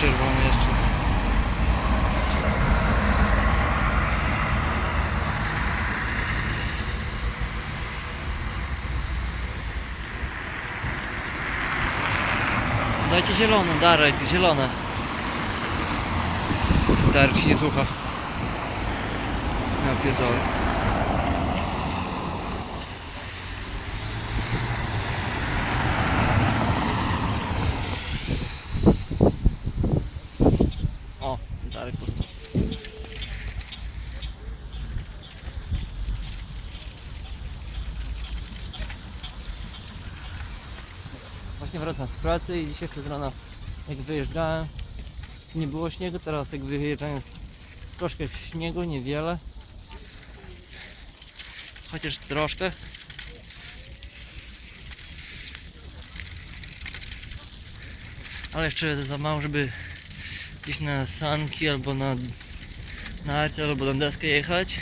czerwony jeszcze. Dajcie zielone, Darek, zielone. Darek się nie słucha. Ja pierdolę. O, Darek posłuchał. Właśnie wracam z pracy i dzisiaj przez rano jak wyjeżdżałem nie było śniegu, teraz jak wyjeżdżałem troszkę śniegu, niewiele. Chociaż troszkę. Ale jeszcze za mało, żeby gdzieś na sanki albo na narcie albo na deskę jechać.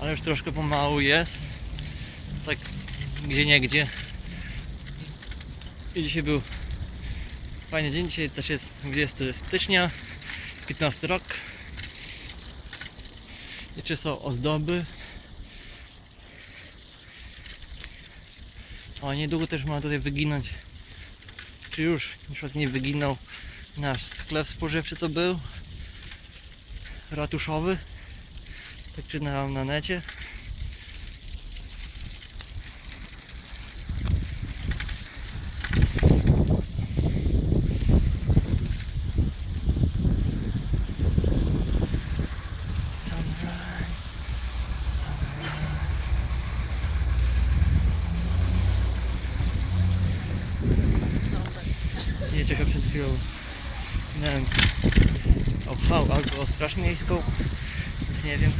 Ale już troszkę pomału jest. Tak gdzie nie gdzie. I dzisiaj był fajny dzień. Dzisiaj też jest 20 stycznia, 15 rok. Jeszcze są ozdoby. O, niedługo też ma tutaj wyginąć. Czy już na przykład nie wyginął nasz sklep spożywczy co był. Ratuszowy. Tak czytałem na necie. Sunrise, sunrise. Nie czekam przed chwilą. Nie wiem. O albo o straż miejską. Nic nie wiem.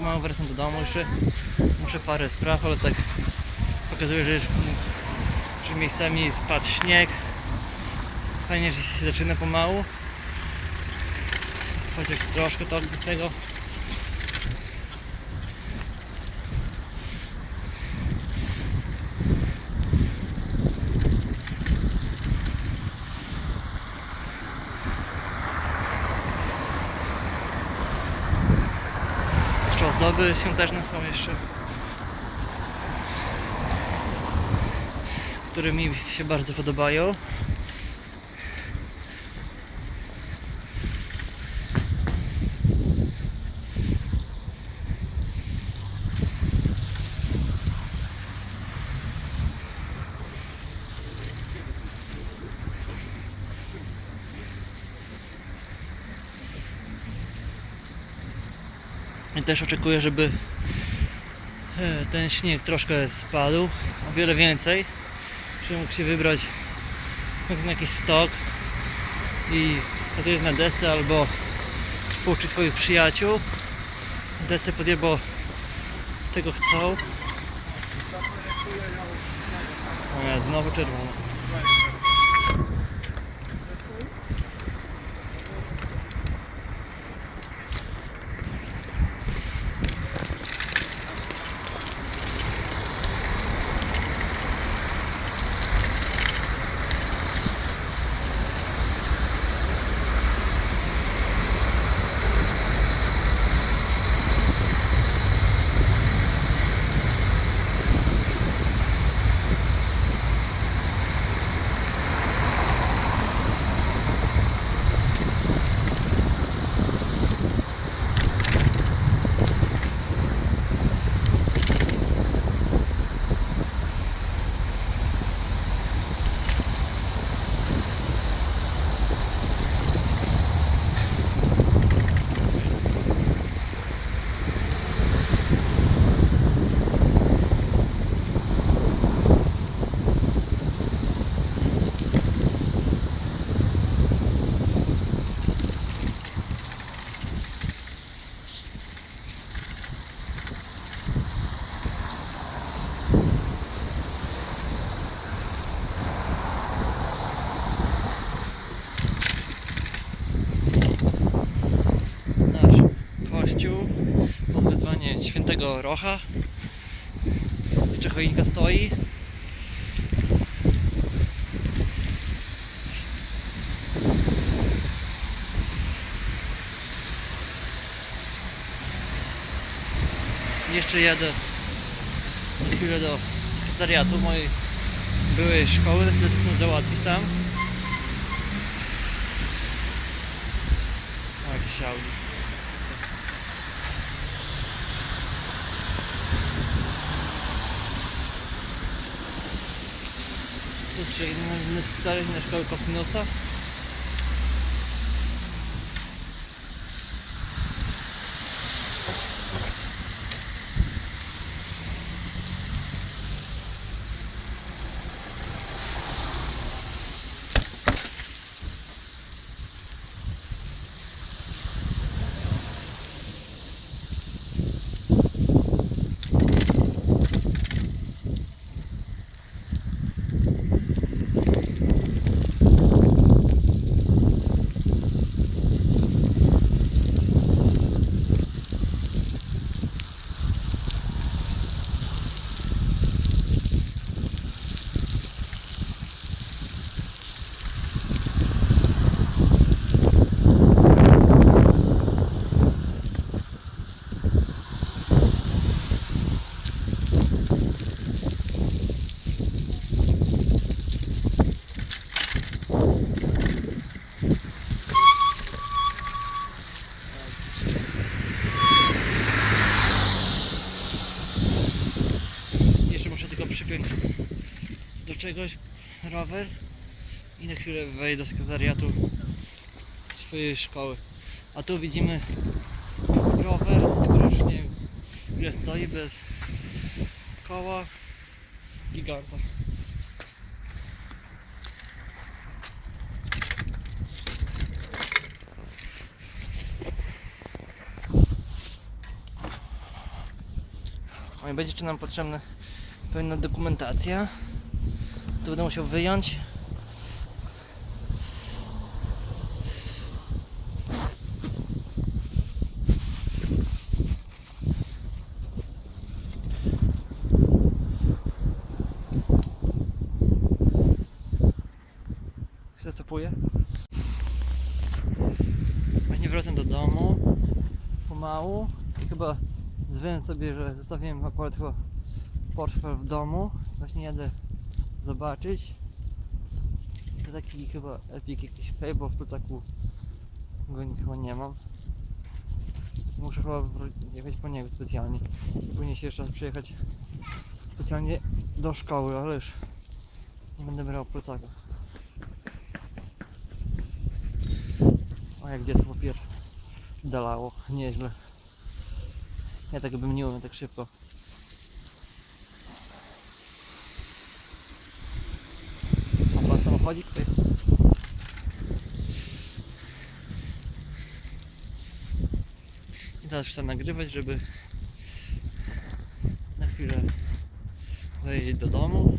Mam wracam do domu jeszcze. Muszę parę spraw, ale tak pokazuje, że, że miejscami spadł śnieg. Fajnie, że się zaczyna pomału. Chociaż troszkę to tego. Ozdoby świąteczne są jeszcze. Które mi się bardzo podobają. Też oczekuję, żeby e, ten śnieg troszkę spadł, o wiele więcej, żebym mógł się wybrać na jakiś stok i pracuję na desce albo pouczyć swoich przyjaciół. Desce podje, bo tego chcą. Znowu czerwono. Świętego Rocha. Jeszcze choinka stoi. Jeszcze jadę na chwilę do sekretariatu mojej byłej szkoły, chcę załatwić tam. Jakiś Inny sekretariat, inna szkoły Kosmiusa? Jeszcze muszę tylko przypiąć do czegoś rower i na chwilę wejdę do sekretariatu swojej szkoły. A tu widzimy rower, który już nie wiem ile stoi bez koła. Giganta. Będzie jeszcze nam potrzebna pewna dokumentacja. To będę musiał wyjąć. Zasypuję. Właśnie wracam do domu. Pomału. I chyba zwykłem sobie, że zostawiłem akurat portfel w domu. Właśnie jadę zobaczyć. To taki chyba epic jakiś fake, bo w plecaku go chyba nie mam. Muszę chyba jechać po niego specjalnie. Później się jeszcze raz przyjechać specjalnie do szkoły, ale już nie będę brał plecaka. O jak dziecko papier dalało, nieźle. Ja tak bym nie umiał tak szybko. Samochodzik tutaj? I teraz przestałem nagrywać, żeby na chwilę wejść do domu.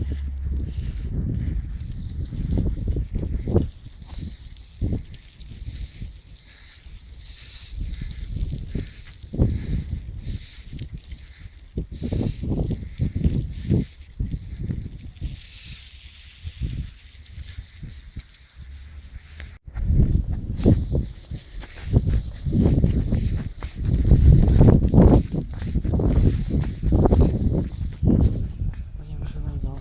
Właśnie wyszedłem z domu.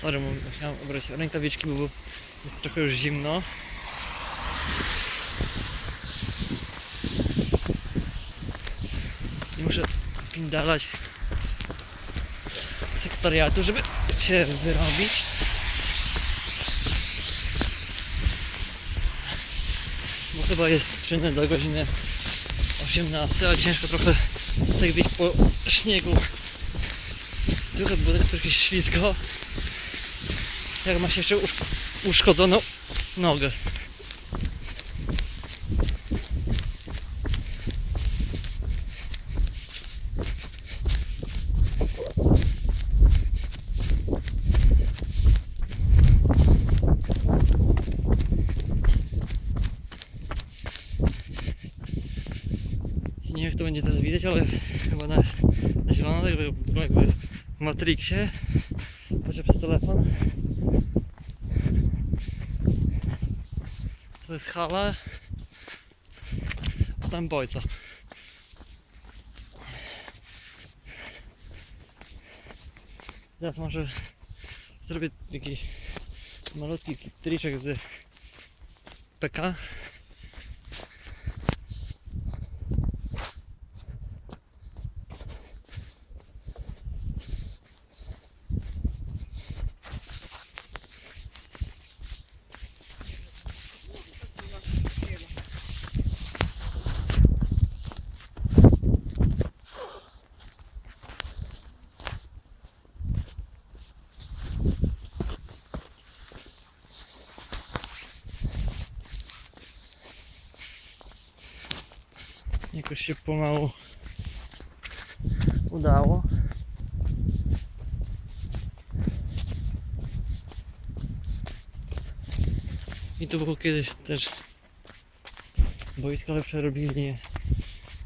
Sorry, mu- musiałem ubrać rękawiczki, bo jest trochę już zimno. I muszę pindalać sektor sekretariatu, żeby się wyrobić. Bo chyba jest czynny do godziny 18, ale ciężko trochę tak bić po śniegu. Trochę było tak trochę ślisko. Jak ma się jeszcze usz uszkodzoną nogę. To będzie teraz widać, ale chyba na, na zielono, jakby, jakby w Matrixie. Patrzę przez telefon. To jest hala. A tam bojca. Teraz może zrobię jakiś malutki triczek z PK. Jakoś się pomału udało. I tu było kiedyś też boisko, ale przerobili je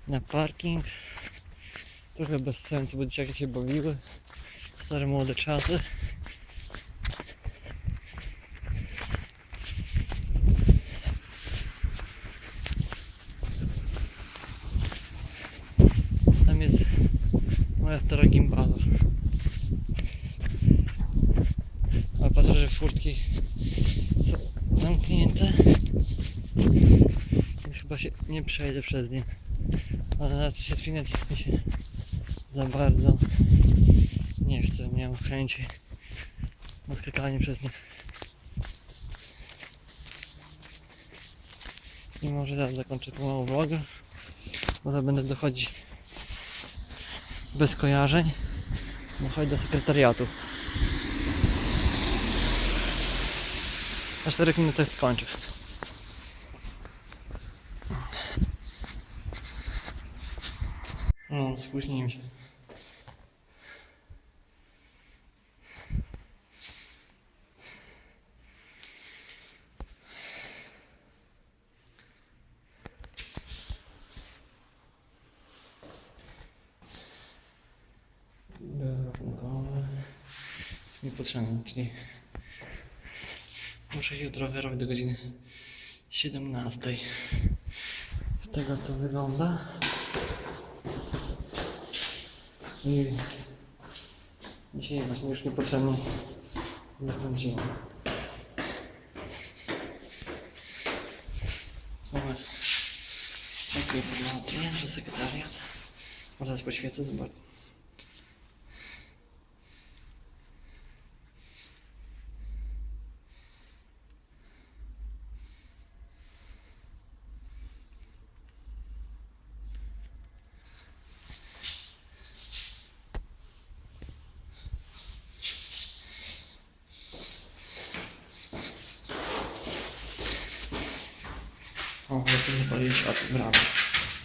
na parking. Trochę bez sensu, bo dzieciaki się bawiły. Stare młode czasy. Tam jest moja stara gimbala. Ale patrzę, że furtki są zamknięte. Więc chyba się nie przejdę przez nie. Ale na się wspinać mi się za bardzo nie chcę, nie mam chęci na skakanie przez nie. I może teraz zakończę tą małą vloga, bo to będę dochodzić bez kojarzeń. Dochodź do sekretariatu. Na 4 minutach skończę. Spóźniłem się. Potrzebne, czyli muszę jutro wyrobić do godziny 17. Z tego co wygląda. I dzisiaj właśnie już niepotrzebnie zakończyłem. Mamy takie informacje, że sekretariat. Może poświecę, zobacz. O, tu zapalić światło, brawo.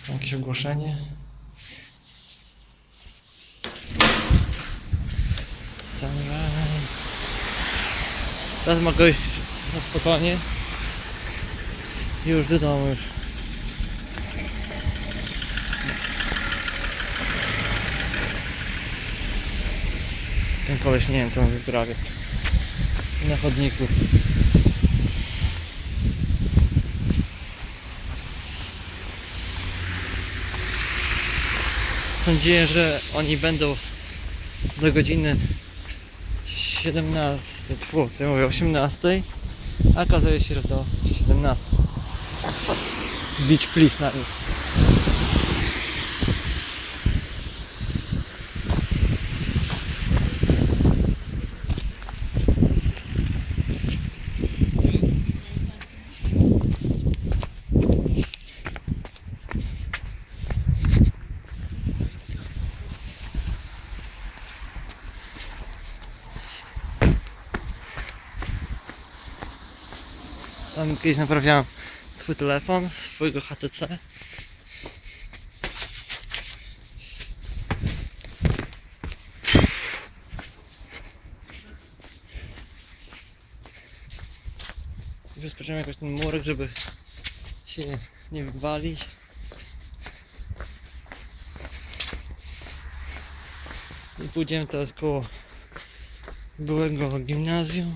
Jakieś ogłoszenie. Sunrise. Teraz mogę iść na spokojnie. Już do domu już. Ten koleś nie wiem co on wyprawia. Na chodniku. Sądziłem, że oni będą do godziny 17, tfu, co ja mówię, 18, a okazuje się, że to 17. Beach please na nich. Tam kiedyś naprawiałem swój telefon, swojego HTC. Wyskoczyłem jakoś ten murek, żeby się nie, wywalić. I pójdziemy teraz koło byłego gimnazjum.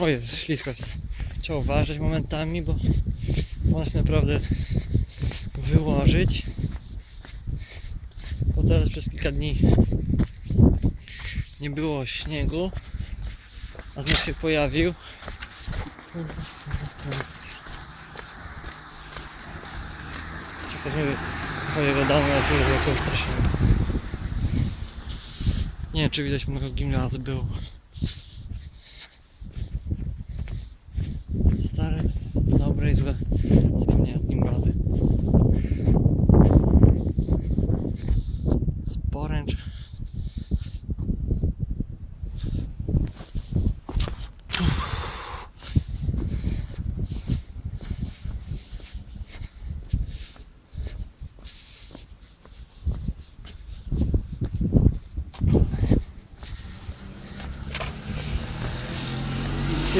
O jest, ślisko jest. Trzeba uważać momentami, bo można się naprawdę wyłożyć. Bo teraz przez kilka dni nie było śniegu, a znów się pojawił. Do mojego domu, a tu jest jakoś strasznie. Nie wiem, czy widać mnogo gimnaz było.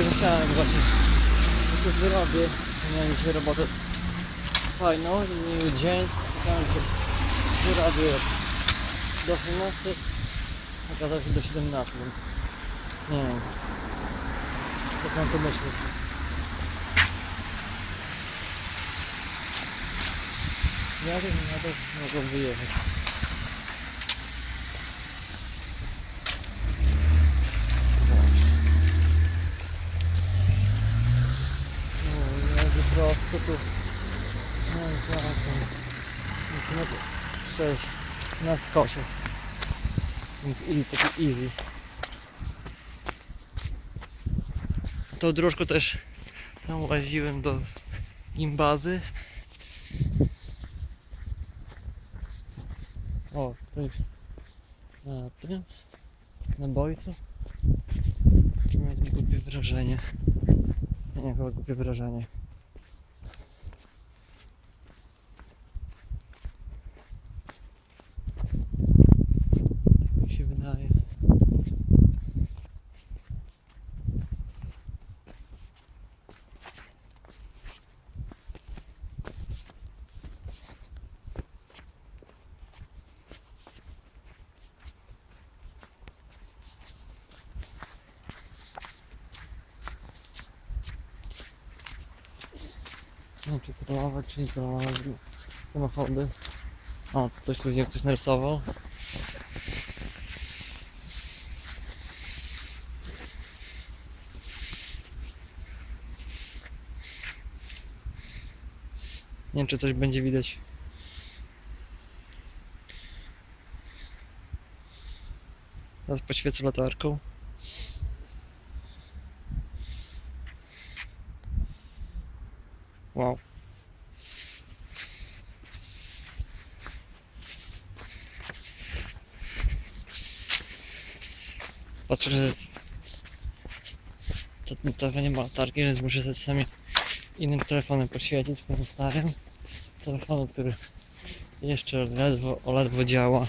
Dzisiaj myślałem właśnie, coś wyrobię. Miałem dzisiaj robotę fajną, miły dzień. Myślałem, że wyrobię do 18, okazało się do 17, więc nie wiem. Tak mam to myśleć. Jadę, nie jadę, mogą wyjechać. No, jedzie prosto tu. No i zaraz. Musimy tu przejść na skosie. Więc i taki easy. Tą dróżką też tam łaziłem do gimbazy. O, tutaj na tym, na bojcu. Miałem głupie wrażenie. Nie, chyba głupie wrażenie. Tak mi się wydaje. Nie wiem, czy trollować, czy nie trollować samochody. O, coś tu widziałem, ktoś narysował. Nie wiem, czy coś będzie widać. Teraz poświecę latarką. Wow. Patrzę, że to, to nie ma latarki, więc muszę sobie czasami innym telefonem poświecić, swoim starym telefonem, który jeszcze ledwo, ledwo działa.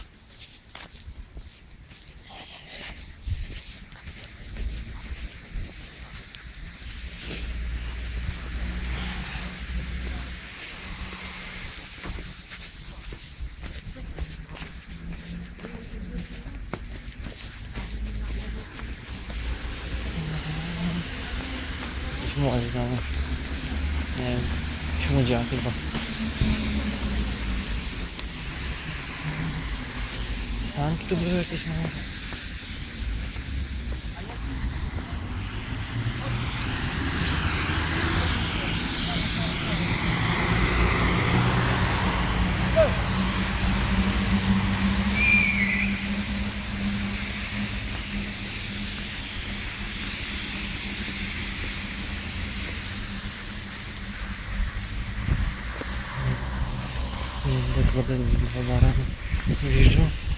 Jakiś młody zamiast. Nie wiem, śledziak chyba. Sanki tu były małe. Nie wiem, dokładnie dwa barany